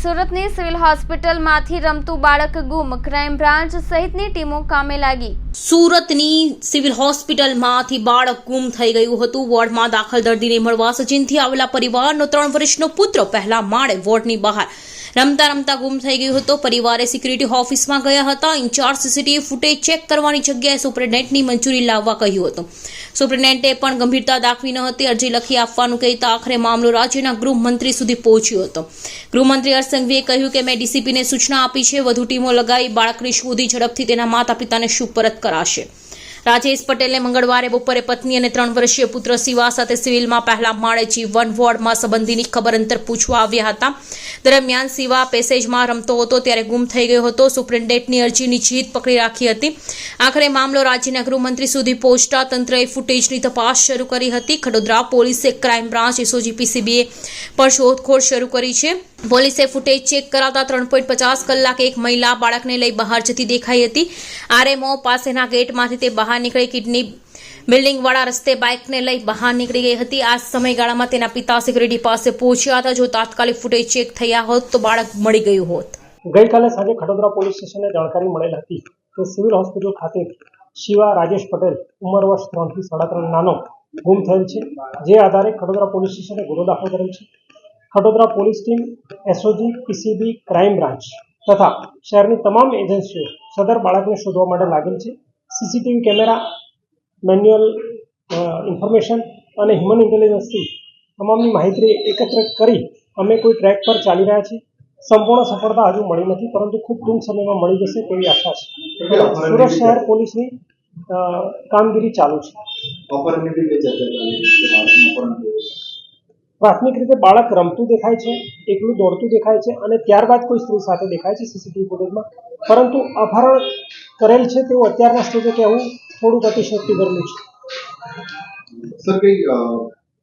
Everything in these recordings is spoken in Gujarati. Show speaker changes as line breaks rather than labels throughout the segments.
સુરતની સિવિલ હોસ્પિટલમાંથી રમતું બાળક ગુમ. ક્રાઇમ બ્રાન્ચ સહિતની ટીમો કામે લાગી.
સુરતની સિવિલ હોસ્પિટલમાંથી બાળક ગુમ થઈ ગયું હતું. વોર્ડમાં દાખલ દર્દીને મળવા સચિનથી આવેલા પરિવારનો ત્રણ વર્ષનો પુત્ર પહેલા માળે વોર્ડની બહાર રમતા રમતા ગુમ થઈ ગયો હતો. પરિવારે સિક્યુરિટી ઓફિસમાં ગયા હતા. ઇન્ચાર્જ સીસીટીવી ફૂટેજ ચેક કરવાની જગ્યાએ સુપ્રિન્ટેન્ડન્ટની મંજૂરી લાવવા કહ્યું હતું. સુપ્રિન્ટેન્ડન્ટે પણ ગંભીરતા દાખવી ન હતી. અરજી લખી આપવાનું કહેતા આખરે મામલો રાજ્યના ગૃહમંત્રી સુધી પહોંચ્યો હતો. ગૃહમંત્રી હર્ષ સંઘવીએ કહ્યું કે, મેં ડીસીપીને સૂચના આપી છે. વધુ ટીમો લગાવી. બાળકની શોધી ઝડપથી તેના માતા પિતાને સુપરત કરાશે. રાજેશ પટેલે મંગળવારે બપોરે પત્ની અને ત્રણ વર્ષીય પુત્ર શિવા સાથે સિવિલમાં પહેલા માળે જીવન વોર્ડમાં સંબંધીની ખબર અંતર પૂછવા આવ્યા હતા. દરમિયાન શિવા પેસેજમાં રમતો હતો, ત્યારે ગુમ થઈ ગયો હતો. સુપ્રિન્ટેન્ટની અરજીની જીત પકડી રાખી હતી. આખરે મામલો રાજ્યના ગૃહમંત્રી સુધી પહોંચતા તંત્રએ ફૂટેજની તપાસ શરૂ કરી હતી. ખડોદરા પોલીસે ક્રાઇમ બ્રાન્ચ એસઓજી પીસીબીએ પણ શોધખોળ શરૂ કરી છે. પોલીસે ફૂટેજ ચેક કરાવતા ત્રણ પોઈન્ટ પચાસ કલાકે એક મહિલા બાળકને લઈ બહાર જતી દેખાઈ હતી. આરએમઓ પાસેના ગેટમાંથી તે બહાર નીકળી કિડની બિલ્ડિંગવાળા રસ્તે બાઇકને લઈ બહાર નીકળી ગઈ હતી. આ સમયગાળામાં તેના પિતા સિક્યુરિટી પાસે પહોંચ્યા હતા. જો તાત્કાલિક ફૂટેજ ચેક થયા હોત તો બાળક મળી ગયું હોત.
ગઈકાલે સાંજે ખડોદરા પોલીસ સ્ટેશને જાણકારી મળેલ હતી કે સિવિલ હોસ્પિટલ ખાતે શિવા રાજેશ પટેલ ઉંમર વર્ષ ત્રણથી સાડા ત્રણ નાનો ગુમ થયેલ છે. જે આધારે ખડોદરા પોલીસ સ્ટેશને ગુનો દાખલ કરેલ છે. Vadodara police team SOG PCB crime branch તથા શહેરની તમામ એજન્સીઓ સદર બાળકને શોધવા માટે લાગેલ છે. સીસીટીવી કેમેરા મેન્યુઅલ ઇન્ફોર્મેશન અને હ્યુમન ઇન્ટેલિજન્સથી તમામની માહિતી એકત્ર કરી અમે કોઈ ટ્રેક પર ચાલી રહ્યા છીએ. સંપૂર્ણ સફળતા હજુ મળી નથી પરંતુ ખૂબ ટૂંક સમયમાં મળી જશે તેવી આશા છે. સુરત શહેર પોલીસની કામગીરી ચાલુ છે
અપહરણની બી કઈ ચર્ચા ચાલી છે કે બાળકનું અપહરણ થયું છે.
પ્રાથમિક રીતે બાળક રમતું દેખાય છે એકલું દોડતું દેખાય છે અને ત્યારબાદ કોઈ સ્ત્રી સાથે દેખાય છે સીસીટીવી ફૂટેજમાં પરંતુ અપહરણ કરેલ છે તેવું અત્યારના સ્ટેજે કહેવું થોડુંક અતિશયોક્તિ કરેલું છે.
સર કઈ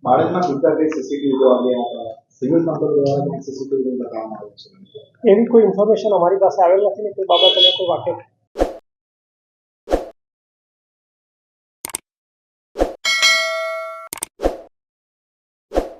બાળકના પિતા કઈ સીસીટીવી સિવિલ નંબર દ્વારા સીસીટીવી બતાવવામાં છે?
એવી કોઈ ઇન્ફોર્મેશન અમારી પાસે આવેલ નથી ને તે બાબતે અમે કોઈ વાકેફ